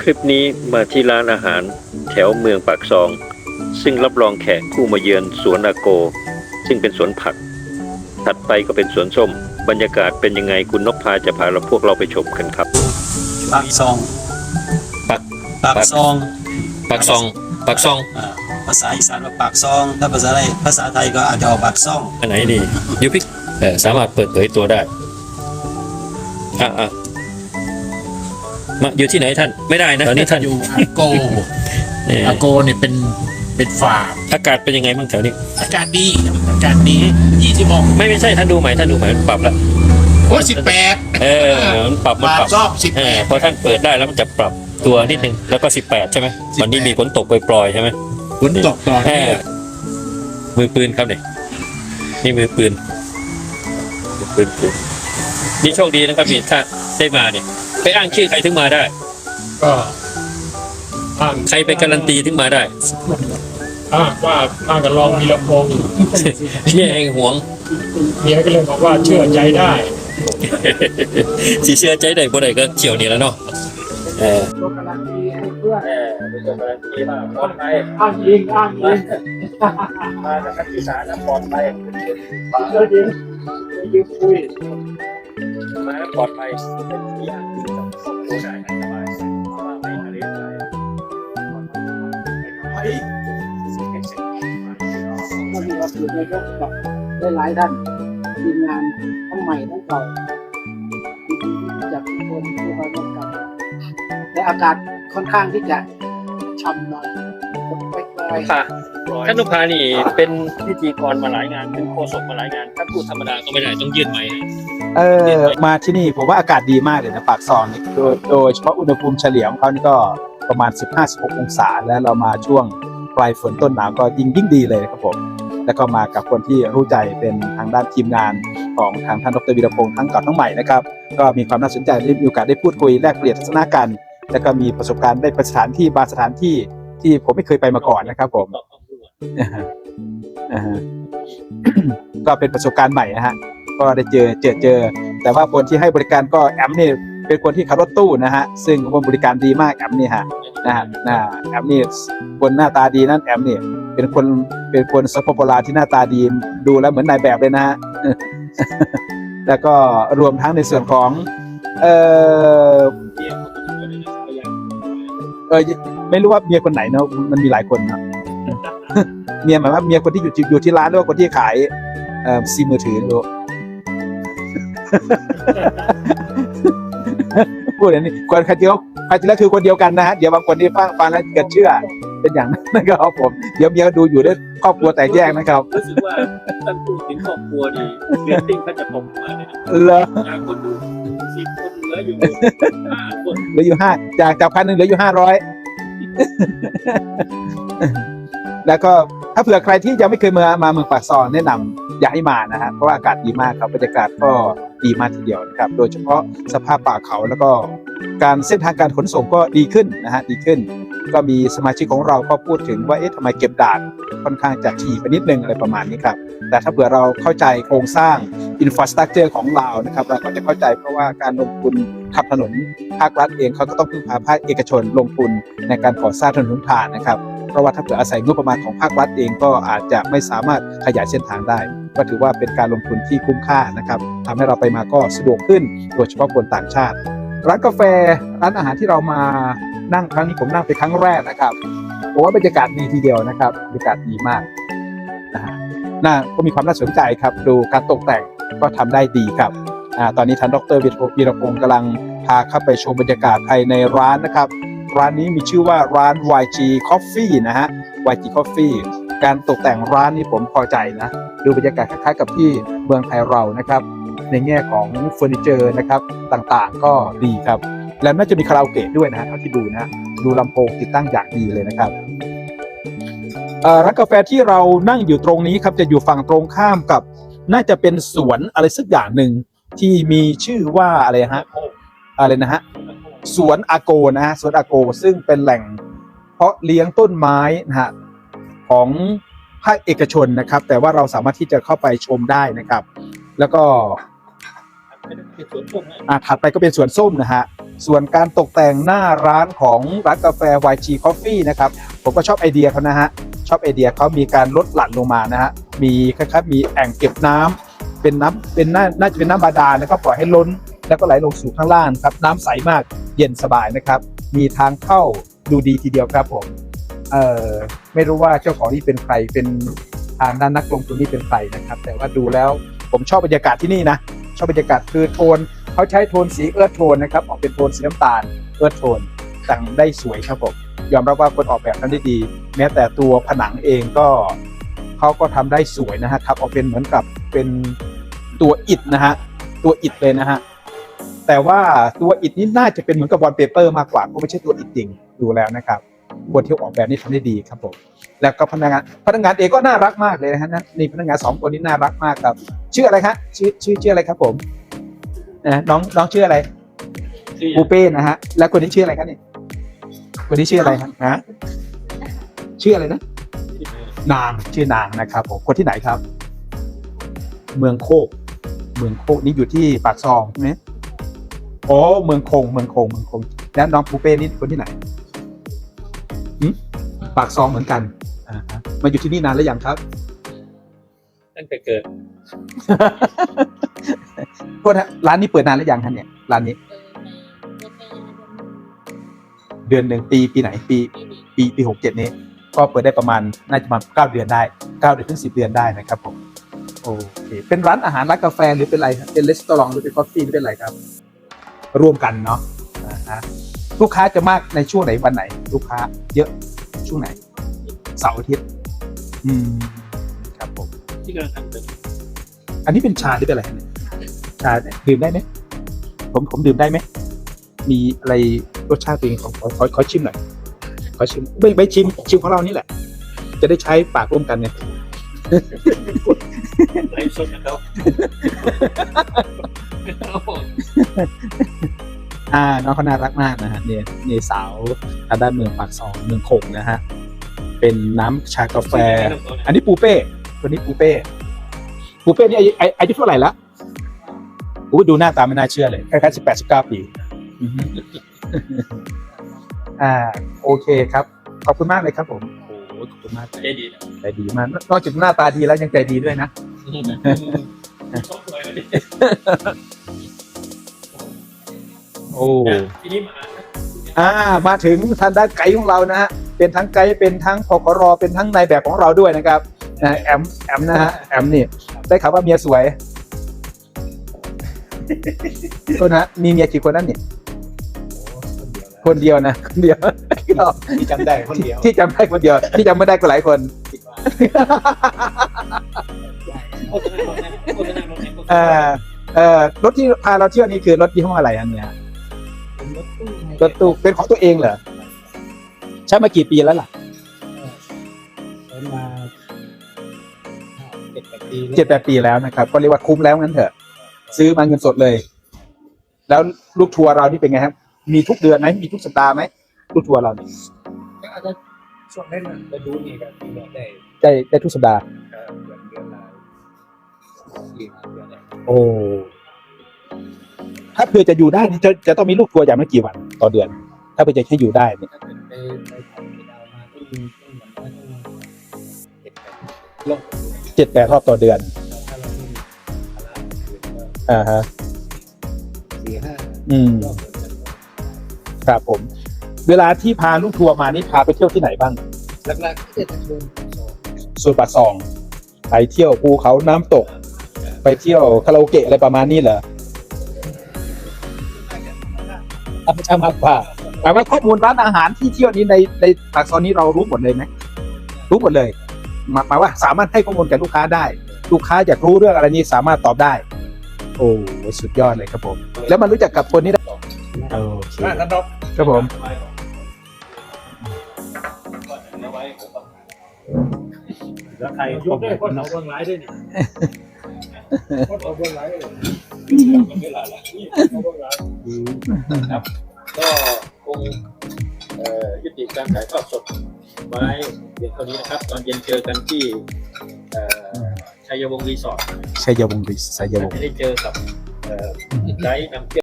คลิปนี้มาที่ร้านอาหารแถวเมืองปากซอง ซึ่งรับรองแขกผู้มาเยือนสวนอาโก ซึ่งเป็นสวนผัก ถัดไปก็เป็นสวนส้ม บรรยากาศเป็นยังไงคุณนพพาจะพาเราพวกเราไปชมกันครับ ปากซองปากปากซองปากซองปากซองอ่าภาษาอีสานว่าปากซอง ถ้าภาษาไทยภาษาไทยก็อาจจะเอาปากซอง อันไหนดียูพิกเออสามารถเปิดเผยตัวได้อะอะ มาอยู่ที่ไหนท่านไม่ได้นะตอนนี้ท่านอยู่อาโกเอ่ออาโกเนี่ยเป็นเป็นฟาร์มอากาศเป็นยังไงบ้างแถวนี้อากาศดีครับอากาศดียี่สิบหกไม่ไม่ใช่ท่านดูใหม่ท่านดูใหม่มันปรับแล้วโอ้สิบแปดเออมันปรับมันมาปรับชอบสิบเอแปอดพอท่านเปิดได้แล้วมันจะปรับตัวนิดนึงแล้วก็18ใช่ไหม18วันนี้มีฝนตกปล่อยๆใช่ไหมฝนตกตอนเอนี้อมือปืนครับเนี่ยนี่มือปืนมือปืนปืนนี่โชคดีนะครับพี่ถ้าได้มาเนี่ย ไปอ้างชื่อใครถึงมาได้ ก็อ้างใครไปการันตีถึงมาได้ อ้างว่าอ้างกับรองวีรพงศ์เนี่ยเองหวงเมียก็เลยบอกว่าเชื่อใจได้ สีเชื่อใจได้บ่ได้ก็เฉียวนี่แล้วเนาะเออตัวการันตีให้เพื่อนเออเป็นตัวการันตีว่าปลอดภัยอ้างอิงอ้างอิงมาจากนักศึกษานะปลอดภัยเจอจริงยืมคุยมาปลอดภัยเป็นที่อ้างอิง ก็มีความสุขในยกกับได้หลายท่านทีมงานทั้งใหม่ทั้งเก่าที่จักทุกคนที่มาร่วมกันและอากาศค่อนข้างที่จะช่ำหน่อยล่อยๆค่ะท่านนุพานี่เป็นพิธีกรมาหลายงานเป็นโฆษกมาหลายงานถ้าพูดธรรมดาก็ไม่ได้ต้องยื่นไม้ เออมาที่นี่ผมว่าอากาศดีมากเลยนะปากซองนี่โดยโดยเฉพาะอุณหภูมิเฉลี่ยของเขานี่ก็ประมาณ 15-16 องศา แล้วเรามาช่วงปลายฝนต้นหนาวก็ยิ่งยิ่งดีเลยนะครับผม แล้วก็มากับคนที่รู้ใจเป็นทางด้านทีมงานของทางท่านดรวีรพงษ์ทั้งเก่าทั้งใหม่นะครับ ก็มีความน่าสนใจได้มีโอกาสได้พูดคุยแลกเปลี่ยนทัศนะกันแล้วก็มีประสบการณ์ได้ไปสถานที่บางสถานที่ที่ผมไม่เคยไปมาก่อนนะครับ ผมอ่าฮะอ่าฮะก็เป็นประสบการณ์ใหม่นะฮะ ก็ได้เจอเจอเจอ แต่ว่าคนที่ให้บริการก็แอมนี่เป็นคนที่ขับรถตู้นะฮะซึ่งบริการดีมากแอมนี่ฮะนะฮะนะแอมนี่คนหน้าตาดีนั่นแอมนี่เป็นคนเป็นคนสปปลาที่หน้าตาดีดูแล้วเหมือนนายแบบเลยนะฮะแล้วก็รวมทั้งในส่วนของ เออเออไม่รู้ว่าเมียคนไหนเนอะมันมีหลายคนเนะเมียหมายว่าเมียคนที่อยู่อยู่ที่ร้านหรือว่าคนที่ขายเอ่อซิมมือถือรู้ พูดอย่างนี้คนใครที่เขาใครที่แล้วคือคนเดียวกันนะฮะเดี๋ยวบางคนที่ฟังฟังแล้วเกิดเชื่อ เป็นอย่างนั้นนะครับผมเดี๋ยวเมียดูอยู่ด้วยครอบครัวแตกแยกนะครับ รู้สึกว่าท่านพูดถึงครอบครัวนี่เรตติ้งเขาจะตกมาเลยนะเหรอ จากคนดูสิบคนเหลืออยู่ห้าคน เหลืออยู่ห้าจากจากพันหนึ่งเหลืออยู่ห้าร้อย แล้วก็ถ้าเผื่อใครที่ยังไม่เคยมามาเมืองปากซองแนะนำอยากให้มานะฮะเพราะว่าอากาศดีมากครับบรรยากาศก็ดีมากทีเดียวนะครับ โดยเฉพาะสภาพป่าเขาแล้วก็การเส้นทางการขนส่งก็ดีขึ้นนะฮะดีขึ้น ก็มีสมาชิกของเราก็พูดถึงว่าเอ๊ะทำไมเก็บด่านค่อนข้างจะถี่ไปนิดนึงอะไรประมาณนี้ครับแต่ถ้าเผื่อเราเข้าใจโครงสร้าง อินฟ a สตรักเจอร์ของเรานะครับเราก็จะเข้าใจเพราะว่าการลงทุนขับถนนภาครัฐเองเขาก็ต้องพึ่งพาภาคเอกชนลงทุนในการก่อสร้างถนนทางนะครับเพราะว่าถ้าเผื่ออาศัยงบประมาณของภาครัฐเองก็อาจจะไม่สามารถขยายเส้นทางได้ ก็ถือว่าเป็นการลงทุนที่คุ้มค่านะครับทำให้เราไปมาก็สะดวกขึ้น โดยเฉพาะคนต่างชาติ ร้านกาแฟร้านอาหารที่เรามานั่งครั้งนี้ผมนั่งเป็นครั้งแรกนะครับผมว่าบรรยากาศดีทีเดียวนะครับบรรยากาศดีมากนะฮะน่าก็มีความน่าสนใจครับ ดูการตกแต่ง ก็ทำได้ดีครับอ่าตอนนี้ท่านดรวีรพงศ์กำลังพาเข้าไปชมบรรยากาศภายในร้านนะครับ ร้านนี้มีชื่อว่าร้าน YG Coffee นะฮะ YG Coffee การตกแต่งร้านนี่ผมพอใจนะ ดูบรรยากาศคล้ายๆกับที่เมืองไทยเรานะครับ ในแง่ของเฟอร์นิเจอร์นะครับต่างๆก็ดีครับ แล้วน่าจะมีคาราโอเกะด้วยนะฮะเท่าที่ดูนะ ดูลำโพงติดตั้งอย่างดีเลยนะครับร้านกาแฟที่เรานั่งอยู่ตรงนี้ครับจะอยู่ฝั่งตรงข้ามกับ น่าจะเป็นสวนอะไรสักอย่างหนึ่งที่มีชื่อว่าอะไรฮะอะไรนะฮะสวนอาโกนะฮะสวนอาโกซึ่งเป็นแหล่ง เพาะเลี้ยงต้นไม้นะฮะของภาคเอกชนนะครับ แต่ว่าเราสามารถที่จะเข้าไปชมได้นะครับ แล้วก็เป็นสวนส้มนะอ่าถัดไปก็เป็นสวนส้มนะฮะส่วนการตกแต่งหน้าร้านของร้านกาแฟ YG Coffee นะครับ ผมก็ชอบไอเดียเขานะฮะ ชอบไอเดียเขามีการลดหลั่นลงมานะฮะ มีคล้ายๆมีแอ่งเก็บน้ำเป็นน้ำเป็นน่าน่าจะเป็นน้ำบาดาลนะครับปล่อยให้ล้น แล้วก็ไหลลงสู่ข้างล่างครับ น้ำใสมากเย็นสบายนะครับ มีทางเข้าดูดีทีเดียวครับผมเอ่อไม่รู้ว่าเจ้าของนี่เป็นใครเป็นทางด้านนักลงทุนนี่เป็นใครนะครับ แต่ว่าดูแล้วผมชอบบรรยากาศที่นี่นะชอบบรรยากาศคือโทนเขาใช้โทนสีเอิร์ธโทนนะครับ ออกเป็นโทนสีน้ำตาลเอิร์ธโทนแต่งได้สวยครับผมยอมรับว่าคนออกแบบทำได้ดี แม้แต่ตัวผนังเองก็ เขาก็ทำได้สวยนะฮะครับออกเป็นเหมือนกับเป็นตัวอิฐนะฮะตัวอิฐเลยนะฮะแต่ว่าตัวอิฐนี่น่าจะเป็นเหมือนกับบอลเปเปอร์มากกว่าก็ไม่ใช่ตัวอิฐจริงดูแล้วนะครับคนที่ออกแบบนี่ทำได้ดีครับผมแล้วก็พนักงานพนักงานเองก็น่ารักมากเลยนะฮะนี่พนักงานสองคนนี้น่ารักมากครับ ชื่ออะไรครับชื่อชื่อชื่ออะไรครับผมนะน้องน้องชื่ออะไรที่ปูเป้นะฮะแล้วคนนี้ชื่ออะไรครับเนี่ยคนนี้ชื่ออะไรครับฮะชื่ออะไรนะ นางชื่อนางนะครับผมคนที่ไหนครับ เมืองโคก เมืองโคกนี่อยู่ที่ปากซองใช่ไหมโอ้เมืองคง เมืองคงเมืองคง แล้วน้องปูเป้นี่คนที่ไหนหึปากซองเหมือนกันอ่าฮะมาอยู่ที่นี่นานแล้วยังครับตั้งแต่เกิดโทษนะร้านนี้เปิดนานแล้วยังฮะเนี่ยร้านนี้ เดือนหนึ่งปีปีไหน ปี ปีปีหกเจ็ดนี้ ก็เปิดได้ประมาณน่าจะประมาณเก้าเดือนได้เก้าเดือนถึงสิบเดือนได้นะครับผมโอเคเป็นร้านอาหารร้านกาแฟหรือเป็นอะไรครับเป็นรีสอร์ทหรือเป็นคอฟฟี่หรือเป็นอะไรครับร่วมกันเนาะอ่าฮะลูกค้าจะมากในช่วงไหนวันไหน ลูกค้าเยอะช่วงไหนเสาร์อาทิตย์อืมครับผมที่กำลังทำเป็นอันนี้เป็นชาหรือเป็นอะไรเนี่ยชาเนี่ยดื่มได้ไหมผมผมดื่มได้ไหมมีอะไรรสชาติตัวเองของขอขอขอชิมหน่อยข อชิมไม่ไม่ชิมชิมของเรานี่แหละ จะได้ใช้ปากร่วมกันเนี่ยไลฟ์สดนะครับอ่าน้องเขาน่ารักมากนะฮะเนี่ยเนี่ยสาวทางด้านเมืองปากซองเมืองคงนะฮะเป็นน้ำชากาแฟ อันนี้ปูเป้คนนี้ปูเป้ปูเป้นี่อายุอายุอายุเท่าไหร่ละอู้ดูหน้าตาไม่น่าเชื่อเลยคล้ายๆสิบแปดสิบเก้าปี อือฮึอ่าโอเคครับ ขอบคุณมากเลยครับผมโอ้โหขอบคุณมากใจดีนะใจดีมากนอกจากหน้าตาดีแล้วยังใจดีด้วยนะ ชอบเลยวันนี้โอ้ทีนี้มาอ่ามาถึงทางด้านไกด์ของเรานะฮะเป็นทั้งไกด์เป็นทั้งพกรเป็นทั้งนายแบบของเราด้วยนะครับนะแอมแอมนะฮะแอมนี่ได้ข่าวว่าเมียสวยโทษนะมีเมียกี่คนนั่นเนี่ย คนเดียวนะคนเดียวที่จำได้คนเดียวที่จำได้คนเดียว ที่จำไม่ได้ก็หลายคนโฆษณาโฆษณาโฆษณาโฆษณาเอ่อเอ่อรถที่พาเราเที่ยวนี่คือรถยี่ห้ออะไรอันเนี้ยรถตู้เป็นของตัวเองเหรอใช้มากี่ปีแล้วล่ะมาเจ็ดแปดปีเจ็ดแปดปีแล้วนะครับ ก็เรียกว่าคุ้มแล้วงั้นเถอะ ซื้อมาเงินสดเลย แล้วลูกทัวร์เรานี่เป็นไงครับ มีทุกเดือนไหมมีทุกสัปดาห์ไหมลูกทัวร์เราเนี่ยก็อาจจะช่วงนั้นจะดูนี่กันที่เราได้ได้ได้ทุกสัปดาห์เดือนเดือนละสี่ห้าเดือนเนี่ยโอ้ถ้าเผื่อจะอยู่ได้นี่จะจะต้องมีลูกทัวร์อย่างไม่กี่วันต่อเดือน ถ้าเผื่อจะให้อยู่ได้เนี่ยถ้าเป็นไปไปทำไปดาวมาต้องต้องเหมือนว่าต้องเจ็ดแปดลงเจ็ดแปดรอบต่อเดือนถ้าเราไม่มีภาระอื่นก็อ่าฮะสี่ห้าอืม รอบต่อเดือน ครับผม เวลาที่พาลูกทัวร์มานี่พาไปเที่ยวที่ไหนบ้างหลักๆก็จะชวนสองส่วนปากซองไปเที่ยวภูเขาน้ำตก ไปเที่ยวคาราโอเกะอะไรประมาณนี้เหรอธรรมชาติมากกว่าแต่ว่าข้อมูลร้านอาหารที่เที่ยวนี้ในในปากซอยนี้เรารู้หมดเลยไหมรู้หมดเลยหมายหมายว่าสามารถให้ข้อมูลแก่ลูกค้าได้ ลูกค้าอยากรู้เรื่องอะไรนี้สามารถตอบได้ โอ้สุดยอดเลยครับผม แล้วมันรู้จักกับคนนี้ได้ โอเคอะท่านดอกครับผม แล้วใครยกได้คนเอาเบื้องหลายด้วยนี่คนเอาเบื้องหลายเลยเอาเบื้องหลายครับ ก็คงเอ่อยุติการถ่ายทอดสดไว้เพียงเท่านี้นะครับ ตอนเย็นเจอกันที่เอ่อชัยวงศ์รีสอร์ทชัยวงศ์ริชัยวงศ์ จะได้เจอกับเอ่อไกด์นำเที่ยว